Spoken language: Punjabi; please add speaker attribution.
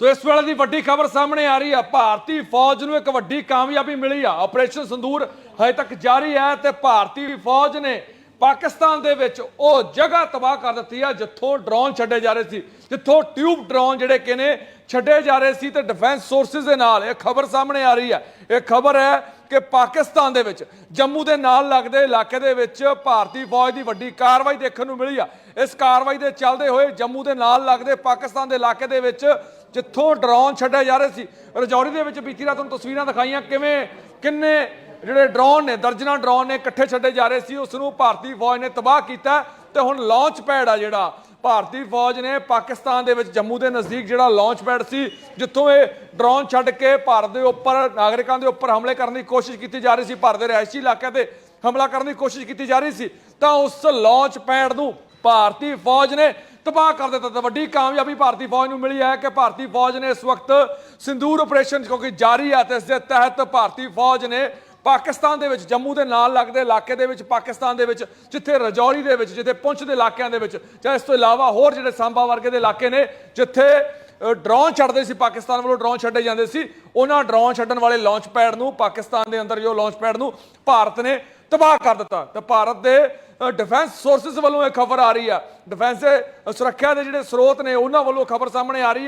Speaker 1: ਤੋ ਇਸ ਵੇਲੇ ਦੀ ਵੱਡੀ ਖਬਰ ਸਾਹਮਣੇ ਆ ਰਹੀ ਹੈ ਭਾਰਤੀ ਫੌਜ ਨੂੰ ਇੱਕ ਵੱਡੀ ਕਾਮਯਾਬੀ ਮਿਲੀ ਆ। ਆਪਰੇਸ਼ਨ ਸੰਦੂਰ ਹਜੇ ਤੱਕ ਜਾਰੀ ਹੈ ਤੇ ਭਾਰਤੀ ਫੌਜ ਨੇ ਪਾਕਿਸਤਾਨ ਦੇ ਵਿੱਚ ਉਹ ਜਗ੍ਹਾ ਤਬਾਹ ਕਰ ਦਿੱਤੀ ਆ, ਜਿੱਥੋਂ ਡਰੋਨ ਛੱਡੇ ਜਾ ਰਹੇ ਸੀ, ਜਿੱਥੋਂ ਟਿਊਬ ਡਰੋਨ ਜਿਹੜੇ ਕਿ ਨੇ ਛੱਡੇ ਜਾ ਰਹੇ ਸੀ ਤੇ ਡਿਫੈਂਸ ਸੋਰਸਸ ਦੇ ਨਾਲ ਇਹ ਖਬਰ ਸਾਹਮਣੇ ਆ ਰਹੀ ਹੈ ਇਹ ਖਬਰ ਹੈ ਕਿ ਪਾਕਿਸਤਾਨ ਦੇ ਵਿੱਚ, ਜੰਮੂ ਦੇ ਨਾਲ ਲੱਗਦੇ ਇਲਾਕੇ ਦੇ ਵਿੱਚ ਭਾਰਤੀ ਫੌਜ ਦੀ ਵੱਡੀ ਕਾਰਵਾਈ ਦੇਖਣ ਨੂੰ ਮਿਲੀ ਆ। ਇਸ ਕਾਰਵਾਈ ਦੇ ਚੱਲਦੇ ਹੋਏ ਜੰਮੂ ਦੇ ਨਾਲ ਲੱਗਦੇ ਪਾਕਿਸਤਾਨ ਦੇ ਇਲਾਕੇ ਦੇ ਵਿੱਚ ਜਿੱਥੋਂ ਡਰੋਨ ਛੱਡੇ ਜਾ ਰਹੇ ਸੀ, ਰਜੌਰੀ ਦੇ ਵਿੱਚ ਬੀਤੀ ਰਾਤ ਤੁਹਾਨੂੰ ਤਸਵੀਰਾਂ ਦਿਖਾਈਆਂ ਕਿਵੇਂ, ਕਿੰਨੇ ਜਿਹੜੇ ਡਰੋਨ ਨੇ, ਦਰਜਨਾਂ ਡਰੋਨ ਨੇ ਇਕੱਠੇ ਛੱਡੇ ਜਾ ਰਹੇ ਸੀ ਉਸ ਨੂੰ ਭਾਰਤੀ ਫੌਜ ਨੇ ਤਬਾਹ ਕੀਤਾ ਤੇ ਹੁਣ ਲਾਂਚ ਪੈਡ ਆ ਜਿਹੜਾ, ਭਾਰਤੀ ਫੌਜ ਨੇ ਪਾਕਿਸਤਾਨ ਦੇ ਵਿੱਚ ਜੰਮੂ ਦੇ ਨਜ਼ਦੀਕ ਜਿਹੜਾ ਲਾਂਚ ਪੈਡ ਸੀ, ਜਿੱਥੋਂ ਇਹ ਡਰੋਨ ਛੱਡ ਕੇ ਭਾਰਤ ਦੇ ਉੱਪਰ, ਨਾਗਰਿਕਾਂ ਦੇ ਉੱਪਰ ਹਮਲੇ ਕਰਨ ਦੀ ਕੋਸ਼ਿਸ਼ ਕੀਤੀ ਜਾ ਰਹੀ ਸੀ, ਭਾਰਤ ਦੇ ਰਿਹਾਇਸ਼ੀ ਇਲਾਕਿਆਂ ਤੇ ਹਮਲਾ ਕਰਨ ਦੀ ਕੋਸ਼ਿਸ਼ ਕੀਤੀ ਜਾ ਰਹੀ ਸੀ, ਤਾਂ ਉਸ ਲਾਂਚ ਪੈਡ ਨੂੰ ਭਾਰਤੀ ਫੌਜ ਨੇ ਤਬਾਹ ਕਰ ਦਿੱਤਾ ਤਾਂ ਵੱਡੀ ਕਾਮਯਾਬੀ ਭਾਰਤੀ ਫੌਜ ਨੂੰ ਮਿਲੀ ਹੈ ਕਿ ਭਾਰਤੀ ਫੌਜ ਨੇ ਇਸ ਵਕਤ ਸਿੰਦੂਰ ਆਪਰੇਸ਼ਨ ਕਿਉਂਕਿ ਜਾਰੀ ਹੈ ਤੇ ਇਸ ਦੇ ਤਹਿਤ ਭਾਰਤੀ ਫੌਜ ਨੇ ਪਾਕਿਸਤਾਨ ਦੇ ਵਿੱਚ, ਜੰਮੂ ਦੇ ਨਾਲ ਲੱਗਦੇ ਇਲਾਕੇ ਦੇ ਵਿੱਚ, ਪਾਕਿਸਤਾਨ ਦੇ ਵਿੱਚ, ਜਿੱਥੇ ਰਜੌਰੀ ਦੇ ਵਿੱਚ, ਜਿੱਥੇ ਪੁੰਛ ਦੇ ਇਲਾਕਿਆਂ ਦੇ ਵਿੱਚ, ਜਾਂ ਇਸ ਤੋਂ ਇਲਾਵਾ ਹੋਰ ਜਿਹੜੇ ਸਾਂਬਾ ਵਰਗੇ ਦੇ ਇਲਾਕੇ ਨੇ, ਜਿੱਥੇ ਡਰੋਨ ਛੱਡਦੇ ਸੀ, ਪਾਕਿਸਤਾਨ ਵੱਲੋਂ ਡਰੋਨ ਛੱਡੇ ਜਾਂਦੇ ਸੀ, ਉਹਨਾਂ ਡਰੋਨ ਛੱਡਣ ਵਾਲੇ ਲਾਂਚ ਪੈਡ ਨੂੰ, ਪਾਕਿਸਤਾਨ ਦੇ ਅੰਦਰ ਜੋ ਲਾਂਚ ਪੈਡ ਨੂੰ, ਭਾਰਤ ਨੇ ਤਬਾਹ ਕਰ ਦਿੱਤਾ ਤੇ ਭਾਰਤ ਦੇ ਡਿਫੈਂਸ ਸੋਰਸਸ ਵੱਲੋਂ ਇਹ ਖਬਰ ਆ ਰਹੀ ਆ ਡਿਫੈਂਸ ਸੁਰੱਖਿਆ ਦੇ ਜਿਹੜੇ ਸਰੋਤ ਨੇ, ਉਹਨਾਂ ਵੱਲੋਂ ਖਬਰ ਸਾਹਮਣੇ ਆ ਰਹੀ ਹੈ।